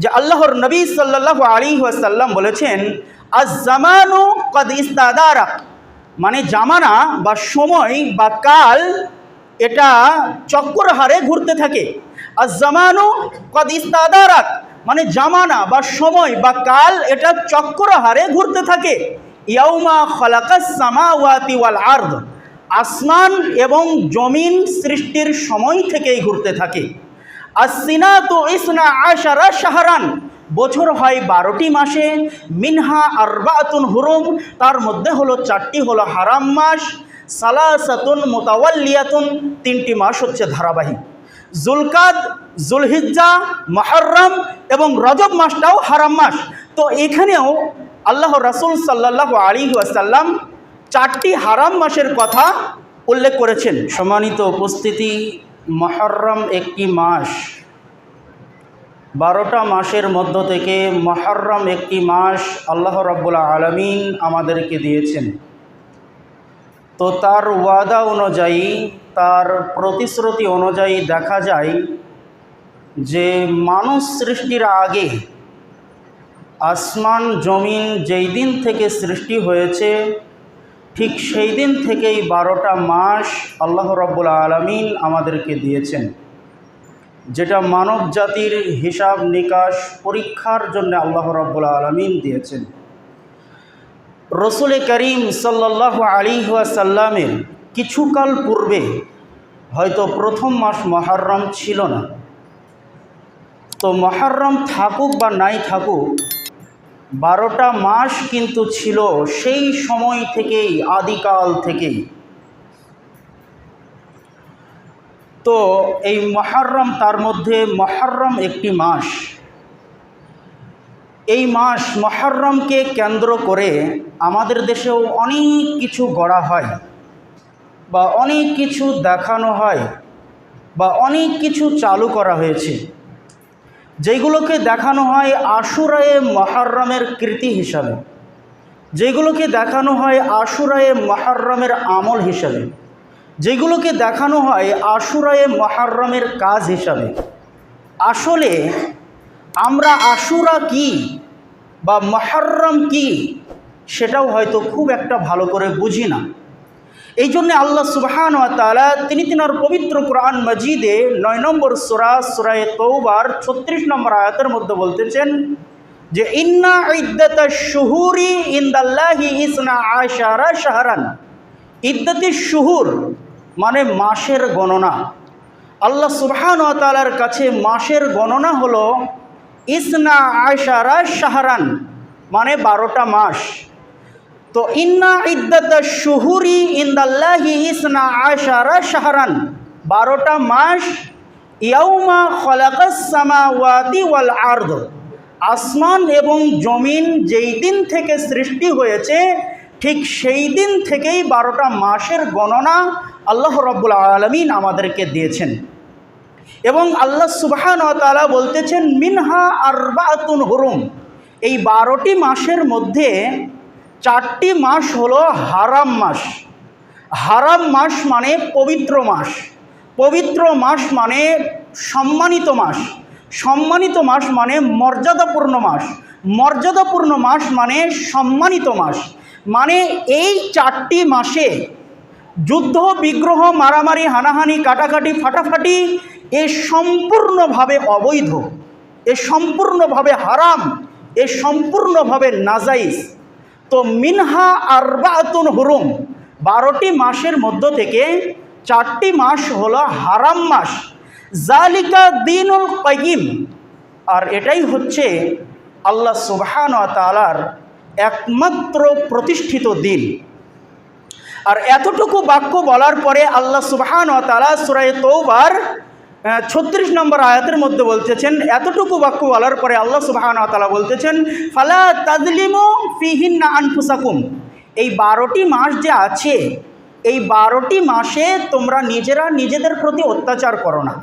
যে আল্লাহর নবী সাল্লাহ আলী ওয়াসাল্লাম বলেছেন আজ জামানু কদ ইস্তাদারা মানে জামানা বা সময় বা কাল, এটা চক্কর হারে ঘুরতে থাকে। আর জামানু কদ ইস্তাদারাক। মানে জামানা বা সময় বা কাল, এটা চক্কর হারে ঘুরতে থাকে। ইয়াউমা খলাকাস সামাওয়াতি ওয়াল আর্দ। আসমান এবং জমিন সৃষ্টির সময় থেকেই ঘুরতে থাকে। আসিনা তো ইসনা আশারা শাহরান। বছর হয় বারোটি মাসে। মিনহা আরবাতুন হুরুম। তার মধ্যে হলো চারটি হলো হারাম মাস। সালাসাতুন মোতাওয়াল্লিয়াতুন। তিনটি মাস হচ্ছে ধারাবাহিক। জুলকাদ, জুলহিজ্জা মহরম এবং রজব মাসটাও হারাম মাস। তো এখানেও আল্লাহ রাসুল সাল্লাহ আলী আসাল্লাম চারটি হারাম মাসের কথা উল্লেখ করেছেন। সম্মানিত উপস্থিতি মহরম একটি মাস। বারোটা মাসের মধ্য থেকে মহরম একটি মাস আল্লাহ রব্বুল আলমিন আমাদেরকে দিয়েছেন। তো তার ওয়াদা অনুযায়ী, তার প্রতিশ্রুতি অনুযায়ী দেখা যায় যে, মানুষ সৃষ্টির আগে আসমান, জমিন যেই দিন থেকে সৃষ্টি হয়েছে ঠিক সেই দিন থেকেই বারোটা মাস আল্লাহ রব্বুল আলমিন আমাদেরকে দিয়েছেন। যেটা মানব জাতির হিসাব নিকাশ পরীক্ষার জন্য আল্লাহ রব্বুল আলমিন দিয়েছেন। রসুল করিম সাল্লাহ আলী সাল্লামের কিছুকাল পূর্বে হয়তো প্রথম মাস মহারম ছিল না। তো মহারম থাকুক বা নাই থাকুক বারোটা মাস কিন্তু ছিল সেই সময় থেকেই, আদিকাল থেকেই। তো এই মহারম তার মধ্যে মহারম একটি মাস। এই মাস মহারমকে কেন্দ্র করে আমাদের দেশেও অনেক কিছু গড়া হয় বা অনেক কিছু দেখানো হয় বা অনেক কিছু চালু করা হয়েছে। যেগুলোকে দেখানো হয় আশুরায়ে মহারমের কৃতি হিসাবে। যেগুলোকে দেখানো হয় আশুরায়ে মহারমের আমল হিসাবে। যেগুলোকে দেখানো হয় আশুরায়ে মহারমের কাজ হিসাবে। আসলে আমরা আশুরা কি বা মহারম কি, সেটাও হয়তো খুব একটা ভালো করে বুঝি না। এই জন্যে আল্লাহ সুবাহান তালা তিনি তিনার পবিত্র কোরআন মজিদে নয় নম্বর সুরা, সুরায় তৌবার ছত্রিশ নম্বর আয়াতের মধ্যে বলতেছেন যে, ইন্না ইদ্দত শুহুরি ইন্দাল্লাহি ইসনা আশারা শাহরান। ইদ্দতি শুহুর মানে মাসের গণনা। আল্লাহ সুবহান তালার কাছে মাসের গণনা হলো ইসনা আশারা শাহরান মানে বারোটা মাস। তো ইন্না ইদ্দত শুহুরি ইন্দাল্লাহি ইসনা আশারা শাহরান। বারোটা মাস ইয়াউমা খলাকাস সামাওয়াতি ওয়াল আর্দ। আসমান এবং জমিন যেই দিন থেকে সৃষ্টি হয়েছে, ঠিক সেই দিন থেকেই বারোটা মাসের গণনা আল্লাহ রব্বুল আলমিন আমাদেরকে দিয়েছেন। এবং আল্লাহ সুবাহান তালা বলতেছেন, মিনহা আরবাতুন হুরুম। এই বারোটি মাসের মধ্যে চারটি মাস হলো হারাম মাস। হারাম মাস মানে পবিত্র মাস। পবিত্র মাস মানে সম্মানিত মাস। সম্মানিত মাস মানে মর্যাদাপূর্ণ মাস। মর্যাদাপূর্ণ মাস মানে সম্মানিত মাস। মানে এই চারটি মাসে যুদ্ধ, বিগ্রহ, মারামারি, হানাহানি, কাটাকাটি, ফাটাফাটি এ সম্পূর্ণভাবে অবৈধ। এ সম্পূর্ণভাবে হারাম। এ সম্পূর্ণভাবে নাজাইজ। তো মিনহা আরবাতুন হুরুম। বারোটি মাসের মধ্য থেকে চারটি মাস হলো হারাম মাস। জালিকা দিনুল কয়িম আর এটাই হচ্ছে আল্লাহ সুবহান তালার একমাত্র প্রতিষ্ঠিত দিন। আর এতটুকু বাক্য বলার পরে আল্লাহ সুবহান তালা সুরায় তৌবার ছত্রিশ নম্বর আয়াতের মধ্যে বলতেছেন, এতটুকু বাক্য বলার পরে আল্লাহ সুবাহান তালা বলতেছেন, ফালা তাজলিমো ফিহিন্না আনফুসাকুম। এই বারোটি মাস যে আছে, এই বারোটি মাসে তোমরা নিজেরা নিজেদের প্রতি অত্যাচার করো না।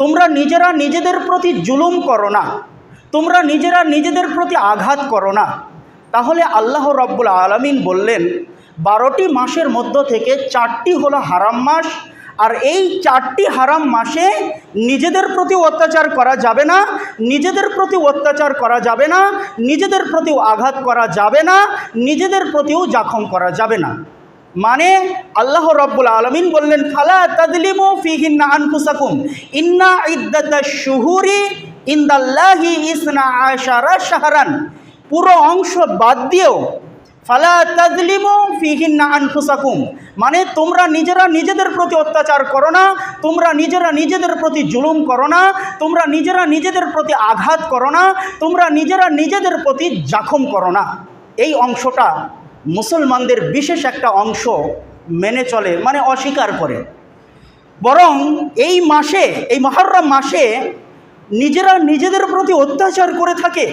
তোমরা নিজেরা নিজেদের প্রতি জুলুম করো না। তোমরা নিজেরা নিজেদের প্রতি আঘাত করো না। তাহলে আল্লাহ রব্বুল আলমিন বললেন, বারোটি মাসের মধ্য থেকে চারটি হলো হারাম মাস আর এই চারটি হারাম মাসে নিজেদের প্রতি অত্যাচার করা যাবে না, নিজেদের প্রতি অত্যাচার করা যাবে না, নিজেদের প্রতিও আঘাত করা যাবে না, নিজেদের প্রতিও জাখম করা যাবে না। মানে আল্লাহ রব্বুল আলমিন বললেন, ফালা তাদলিমু ফিহিন্না আনফুসাকুম, ইন্না ইদ্দাতা ইন্দাল্লাহি ইসনা আশারা শাহরান। পুরো অংশ বাদ দিয়েও ফালা তাজলিমু ফিহিন্না আনফুসাকুম। মানে তোমরা নিজেরা নিজেদের প্রতি অত্যাচার করো না, তোমরা নিজেরা নিজেদের প্রতি জুলুম করো না, তোমরা নিজেরা নিজেদের প্রতি আঘাত করো না, তোমরা নিজেরা নিজেদের প্রতি জাখম করো না। এই অংশটা মুসলমানদের বিশেষ একটা অংশ মেনে চলে মানে অস্বীকার করে। বরং এই মাসে, এই মহরম মাসে নিজেরা নিজেদের প্রতি অত্যাচার করে থাকে।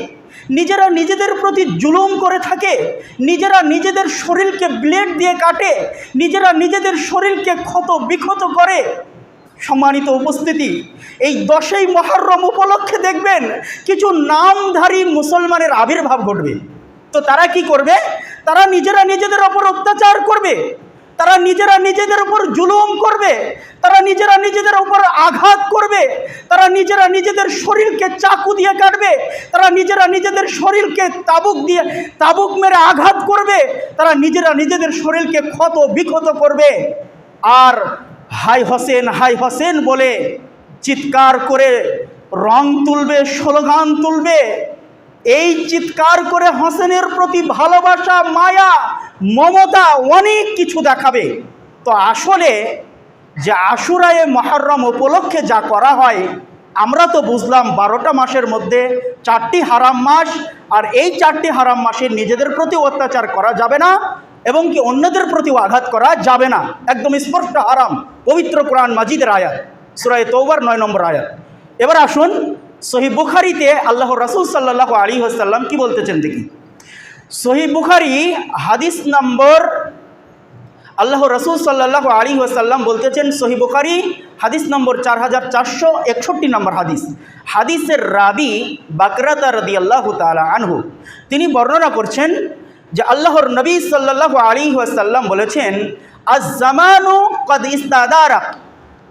নিজেরা নিজেদের প্রতি জুলুম করে থাকে, নিজেরা নিজেদের শরীরকে ব্লেড দিয়ে কাটে, নিজেরা নিজেদের শরীরকে ক্ষত বিক্ষত করে। সম্মানিত উপস্থিতি, এই দশই মহরম উপলক্ষে দেখবেন কিছু নামধারী মুসলমানের আবির্ভাব ঘটবে। তো তারা কি করবে? তারা নিজেরা নিজেদের ওপর অত্যাচার করবে। তারা নিজেরা নিজেদের উপর জুলুম করবে, তারা নিজেরা নিজেদের উপর আঘাত করবে, তারা নিজেরা নিজেদের শরীরকে চাকু দিয়ে কাটবে, তারা নিজেরা নিজেদের শরীরকে তাবুক দিয়ে, তাবুক মেরে আঘাত করবে, তারা নিজেরা নিজেদের শরীরকে ক্ষত বিক্ষত করবে। আর হাই হোসেন হাই হোসেন বলে চিৎকার করে রং তুলবে, স্লোগান তুলবে। এই চিৎকার করে হোসেনের প্রতি ভালোবাসা, মায়া মমতা অনেক কিছু দেখাবে। তো আসলে যে আশুরায়ে মহরম উপলক্ষে যা করা হয়, আমরা তো বুঝলাম বারোটা মাসের মধ্যে চারটি হারাম মাস, আর এই চারটি হারাম মাসে নিজেদের প্রতি অত্যাচার করা যাবে না এবং কি অন্যদের প্রতিও আঘাত করা যাবে না। একদম স্পষ্ট হারাম, পবিত্র কোরআন মাজিদের আয়াত, সুরায় তৌবার নয় নম্বর আয়াত। এবার আসুন সহি বুখারিতে আল্লাহ রাসুল সাল্লাহ আলী হাসাল্লাম কি বলতেছেন দেখি। সহি বুখারি হাদিস নম্বর, আল্লাহ রসুল সাল্লাহ আলী ওসাল্লাম বলতেছেন সহি বুখারি হাদিস নম্বর চার হাজার চারশো একষট্টি নম্বর হাদিস। হাদিসের রাবি বাকরাতা রদি আল্লাহ তালা আনহু, তিনি বর্ণনা করছেন যে আল্লাহর নবী সাল্লাহ আলী ওয়াসাল্লাম বলেছেন আজ জামানু কদ ইস্তাদারা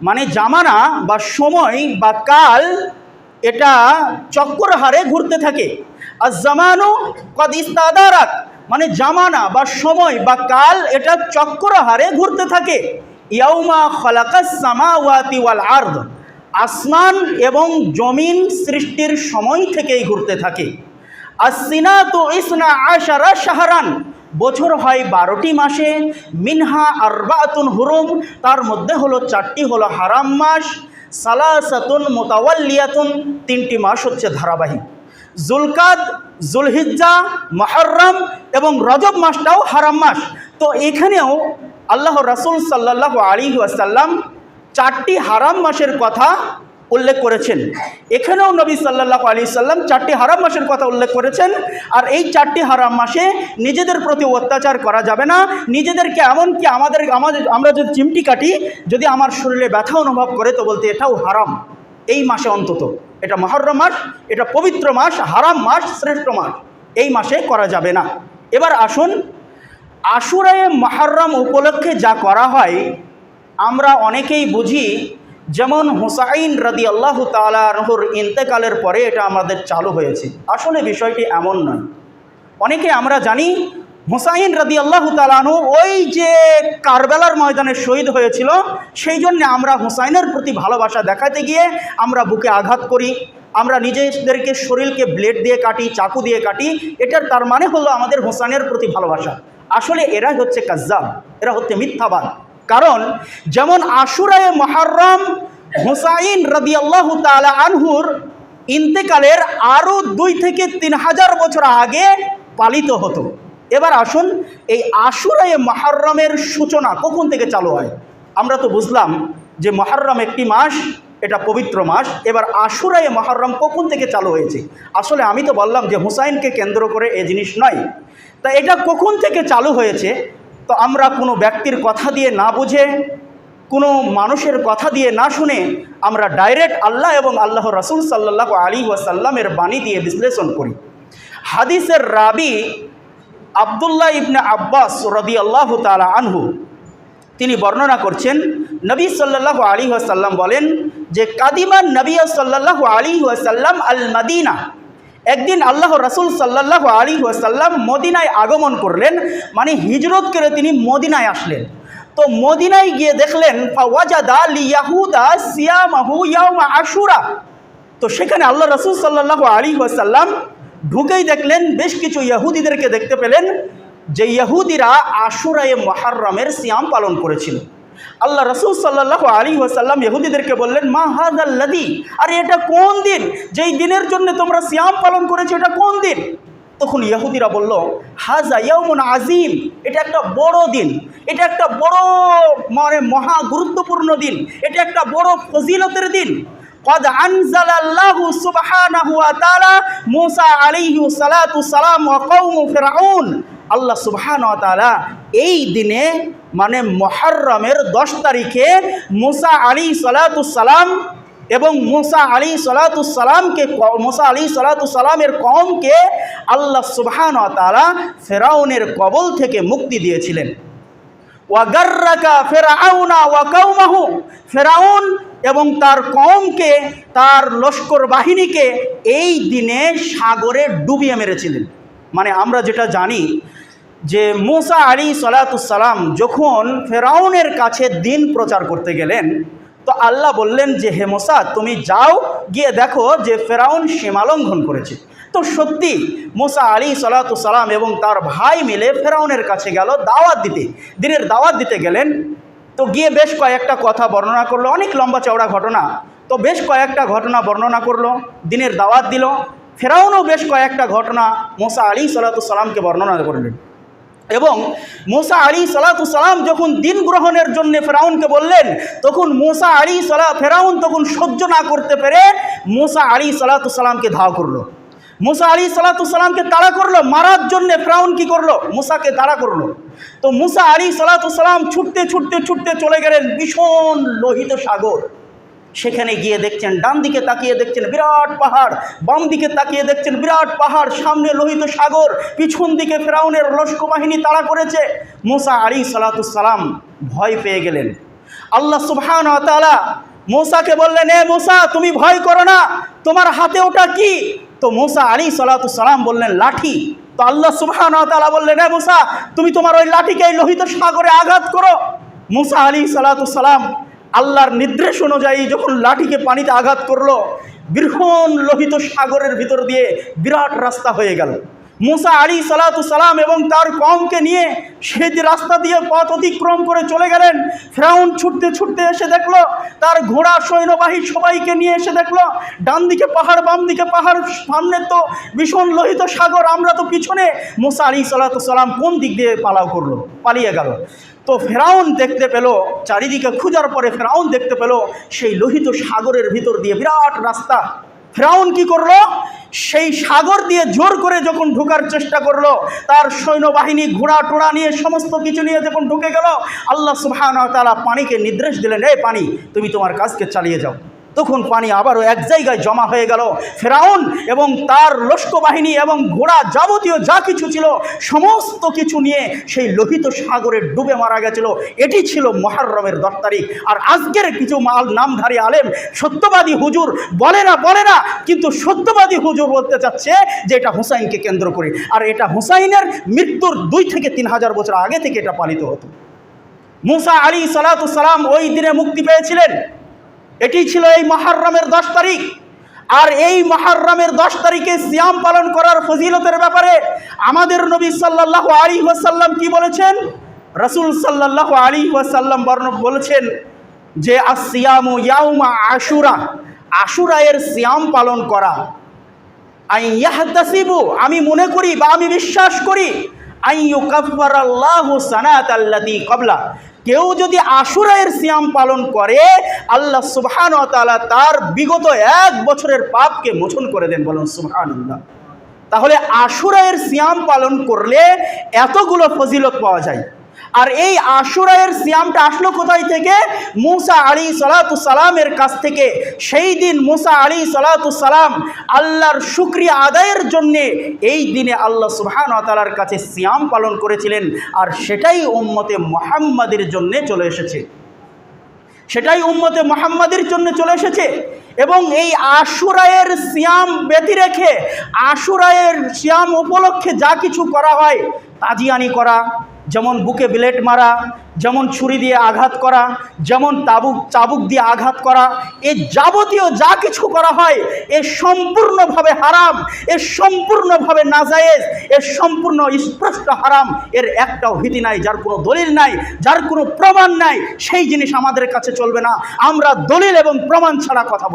মানে জামানা বা সময় বা কাল, এটা চক্কর হারে ঘুরতে থাকে। আর জামানু কদ ইস্তাদারাক। মানে জামানা বা সময় বা কাল এটা চক্র হারে ঘুরতে থাকে। ইয়াউমা খলাকাস সামাওয়াতি ওয়াল আর্দ। আসমান এবং জমিন সৃষ্টির সময় থেকেই ঘুরতে থাকে। আসিনা তো ইসনা আশারা শাহরান। বছর হয় বারোটি মাসে। মিনহা আরবাতুন হুরুম। তার মধ্যে হলো চারটি হলো হারাম মাস। সালাসাতুন মোতাওয়াল্লিয়াতুন। তিনটি মাস হচ্ছে ধারাবাহিক। জুলকাদ, জুলহিজ্জা, মহরম এবং রজব মাসটাও হারাম মাস। তো এখানেও আল্লাহ রাসুল সাল্লাহ আলী আসাল্লাম চারটি হারাম মাসের কথা উল্লেখ করেছেন। এখানেও নবী সাল্লাহ আলী সাল্লাম চারটি হারাম মাসের কথা উল্লেখ করেছেন আর এই চারটি হারাম মাসে নিজেদের প্রতি অত্যাচার করা যাবে না। নিজেদেরকে এমনকি আমাদের আমাদের, আমরা যদি চিমটি কাটি, যদি আমার শরীরে ব্যথা অনুভব করে, তো বলতে এটাও হারাম। এই মাসে অন্তত। এটা মহরম মাস, এটা পবিত্র মাস, হারাম মাস, শ্রেষ্ঠ মাস। এই মাসে করা যাবে না। এবার আসুন, আশুরায় মহরম উপলক্ষে যা করা হয়, আমরা অনেকেই বুঝি, যেমন হুসাইন রদি আল্লাহ তালাহর ইন্তেকালের পরে এটা আমাদের চালু হয়েছে। আসলে বিষয়টি এমন নয়। অনেকে আমরা জানি হুসাইন রদি আল্লাহ তালাহু ওই যে কারবেলার ময়দানে শহীদ হয়েছিল, সেই জন্যে আমরা হুসাইনের প্রতি ভালোবাসা দেখাতে গিয়ে আমরা বুকে আঘাত করি। আমরা নিজেদেরকে শরীরকে ব্লেড দিয়ে কাটি, চাকু দিয়ে কাটি, এটার তার মানে হলো আমাদের হুসাইনের প্রতি ভালোবাসা। আসলে এরা হচ্ছে কাজ্জাব, এরা হচ্ছে মিথ্যাবাদ। কারণ যেমন আশুরায় মহারম হুসাইন রদি আল্লাহ তালা আনহুর ইন্তেকালের আরও দুই থেকে তিন হাজার বছর আগে পালিত হতো। এবার আসুন এই আশুরায় মহারমের সূচনা কখন থেকে চালু হয়? আমরা তো বুঝলাম যে মহারম একটি মাস, এটা পবিত্র মাস। এবার আশুরায় মহারম কখন থেকে চালু হয়েছে? আসলে আমি তো বললাম যে হুসাইনকে কেন্দ্র করে এ জিনিস নয়। তা এটা কখন থেকে চালু হয়েছে? তো আমরা কোনো ব্যক্তির কথা দিয়ে না বুঝে, কোনো মানুষের কথা দিয়ে না শুনে আমরা ডাইরেক্ট আল্লাহ এবং আল্লাহ রসুল সাল্লাহ আলী ওয়াসাল্লামের বাণী দিয়ে বিশ্লেষণ করি। হাদিসের রাবি আবদুল্লাহ ইবনে আব্বাস রদি আল্লাহ তালা আনহু, তিনি বর্ণনা করছেন, নবী সাল্লাহ আলী ওয়াসাল্লাম বলেন যে কাদিমান নবী সাল্লাহ আলী ওয়াসাল্লাম আল মদিনা একদিন আল্লাহ রসুল সাল্লাহ আলী ওয়াসাল্লাম মদিনায় আগমন করলেন মানে হিজরত করে তিনি মদিনায় আসলেন। তো মদিনায় গিয়ে দেখলেন আশুরা। তো সেখানে আল্লাহ রসুল সাল্লাহ আলী ওয়াসাল্লাম ঢুকেই দেখলেন, বেশ কিছু ইয়াহুদিদেরকে দেখতে পেলেন, যে ইয়াহুদিরা আশুরায়ে মহারমের সিয়াম পালন করেছিল। আল্লাহ রসুল সাল্লাহ আলী ওয়াসাল্লাম ইহুদিদেরকে বললেন, মা হাদ আল্লাদি আরে এটা কোন দিন? যেই দিনের জন্য তোমরা সিয়াম পালন করেছ, এটা কোন দিন? তখন ইহুদিরা বলল, হাজা ইয়ামুন আজিম এটা একটা বড় দিন। এটা একটা বড় মানে মহা গুরুত্বপূর্ণ দিন। এটা একটা বড় ফজিলতের দিন। قد أنزل الله سبحانه وتعالى موسى عليه الصلاة والسلام وقوم فرعون আল্লাহ সুবহান তালা এই দিনে মানে মহরমের দশ তারিখে মুসা আলী সালাতুসালাম এবং মুসা আলী সালাতুসালামকে মুসা আলী সালাতুসালামের কমকে আল্লাহ সুবহান তালা ফেরাউনের কবল থেকে মুক্তি দিয়েছিলেন ওয়াগার্রাকা ফেরাউনা ওয়াকাউমাহু ফেরাউন এবং তার কমকে তার লস্কর বাহিনীকে এই দিনে সাগরে ডুবিয়ে মেরেছিলেন। মানে আমরা যেটা জানি যে মোসা আলী সালাতুসালাম যখন ফেরাউনের কাছে দিন প্রচার করতে গেলেন, তো আল্লাহ বললেন যে, হে মোসা, তুমি যাও, গিয়ে দেখো যে ফেরাউন সীমালঙ্ঘন করেছে। তো সত্যি মোসা আলী সালাতুসালাম এবং তার ভাই মিলে ফেরাউনের কাছে গেল দাওয়াত দিতে দিনের দাওয়াত দিতে গেলেন তো গিয়ে বেশ কয়েকটা কথা বর্ণনা করল অনেক লম্বা চওড়া ঘটনা তো বেশ কয়েকটা ঘটনা বর্ণনা করল দিনের দাওয়াত দিল ফেরাউনও বেশ কয়েকটা ঘটনা মোসা আলী সালাতুসালামকে বর্ণনা করলেন এবং মোসা আলী সালাতুসালাম যখন দিন গ্রহণের জন্য ফেরাউনকে বললেন তখন মোসা আলী সালা ফেরাউন তখন সহ্য না করতে পেরে মোসা আলী সালাতুসালামকে ধাও করল মুসা আলী সালাতুসাল্লামকে তাড়া করল, মারার জন্যে ফ্রাউন কি করল? মুসাকে তাড়া করল। তো মুসা আলী সালাতুসাল্লাম ছুটতে ছুটতে ছুটতে চলে গেলেন ভীষণ লোহিত সাগর। সেখানে গিয়ে দেখছেন, ডান দিকে তাকিয়ে দেখছেন বিরাট পাহাড়, বাম দিকে তাকিয়ে দেখছেন বিরাট পাহাড়, সামনে লোহিত সাগর, পিছন দিকে ফেরাউনের লস্কর বাহিনী তাড়া করেছে। মুসা আলী সালাতুসাল্লাম ভয় পেয়ে গেলেন। আল্লাহ সুবহান তালা মোসাকে বললেন, এ মোসা, তুমি ভয় করো না। তোমার হাতে ওটা কি? তো মোসা আলী সালাম বললেন, লাঠি। তো আল্লাহ সুবহান তালা বললেন, এ মোসা, তুমি তোমার ওই লাঠিকে এই লোহিত সাগরে আঘাত করো। মুসা আলী সালাম আল্লাহর নির্দেশ অনুযায়ী যখন লাঠিকে পানিতে আঘাত করল বৃহণ লোহিত সাগরের ভিতর দিয়ে বিরাট রাস্তা হয়ে গেল। মুসা আলী সালাম এবং তার কমকে নিয়ে সে যে রাস্তা দিয়ে পথ অতিক্রম করে চলে গেলেন। ফ্রাউন ছুটতে ছুটতে এসে দেখল, তার ঘোড়া সৈন্যবাহী সবাইকে নিয়ে এসে দেখল ডান দিকে পাহাড় বাম দিকে পাহাড়, সামনে তো ভীষণ লোহিত সাগর, আমরা তো পিছনে। মুসা আলী সালাম কোন দিক দিয়ে পালাও করল? পালিয়ে গেল। তো ফেরাউন দেখতে পেল, চারিদিকে খুঁজার পরে ফেরাউন দেখতে পেল, সেই লোহিত সাগরের ভিতর দিয়ে বিরাট রাস্তা। ফেরাউন কি করল? সেই সাগর দিয়ে জোর করে যখন ঢোকার চেষ্টা করল, তার সৈন্যবাহিনী ঘোড়া টোড়া নিয়ে সমস্ত কিছু নিয়ে যখন ঢুকে গেল, আল্লাহ সুবাহ তারা পানিকে নির্দেশ দিলেন এই পানি, তুমি তোমার কাজকে চালিয়ে যাও। তখন পানি আবারও এক জায়গায় জমা হয়ে গেল। ফেরাউন এবং তার লস্ক বাহিনী এবং ঘোড়া যাবতীয় যা কিছু ছিল, সমস্ত কিছু নিয়ে সেই লোহিত সাগরে ডুবে মারা গেছিল। এটি ছিল মহারমের দশ তারিখ। আর আজকের কিছু মাল নামধারী আলেম, সত্যবাদী হুজুর বলে না বলে না কিন্তু সত্যবাদী হুজুর বলতে চাচ্ছে যে এটা হুসাইনকে কেন্দ্র করে। আর এটা হুসাইনের মৃত্যুর দুই থেকে তিন হাজার বছর আগে থেকে এটা পালিত হতো। মুসা আলী সালাতুসালাম ওই দিনে মুক্তি পেয়েছিলেন। এটি ছিল এই মহারমের দশ তারিখ। আর এই মহারমের দশ তারিখে সিয়াম পালন করার ফজিলতের ব্যাপারে আমাদের নবী সাল্লাহ আলী ওয়াসাল্লাম কি বলেছেন? রসুল সাল্লাহ আলী ওয়াসাল্লাম বর্ণ বলেছেন যে আসিয়ামু ইয়াউমা আশুরা আশুরায়ের সিয়াম পালন করা। আই ইয়াহতাসিবু আমি মনে করি বা আমি বিশ্বাস করি আইয়ু কাফার আল্লাহ সানাত আল্লাতি কবলা। কেউ যদি আশুরায়ের সিয়াম পালন করে, আল্লাহ সুবহান তার বিগত এক বছরের পাপকে মোচন করে দেন বলুন সুবহান তাহলে আশুরায়ের সিয়াম পালন করলে এতগুলো ফজিলত পাওয়া যায়। আর এই আশুরায়ের সিয়ামটা আসলো কোথায় থেকে? মুসা আলী সালামের কাছ থেকে। সেই দিন মুসা আলী সালাম আল্লাহর শুক্রিয়া আদায়ের জন্যে এই দিনে আল্লাহ সুবহান তালার কাছে সিয়াম পালন করেছিলেন আর সেটাই উম্মতে মোহাম্মদের জন্যে চলে এসেছে। সেটাই উম্মতে মোহাম্মদের জন্য চলে এসেছে এবং এই আশুরায়ের সিয়াম ব্যতি রেখে আশুরায়ের সিয়াম উপলক্ষে যা কিছু করা হয়, তাজিয়ানি করা যেমন বুকে ব্লেড মারা, যেমন ছুরি দিয়ে আঘাত করা, যেমন তাবুক, চাবুক দিয়ে আঘাত করা, এ যাবতীয় যা কিছু করা হয়, এ সম্পূর্ণভাবে হারাম, এ সম্পূর্ণভাবে নাজায়েজ, এ সম্পূর্ণ স্পষ্ট হারাম, এর একটাও ভীতি নাই, যার কোনো দলিল নাই, যার কোনো প্রমাণ নাই, সেই জিনিস আমাদের কাছে চলবে না। আমরা দলিল এবং প্রমাণ ছাড়া কথা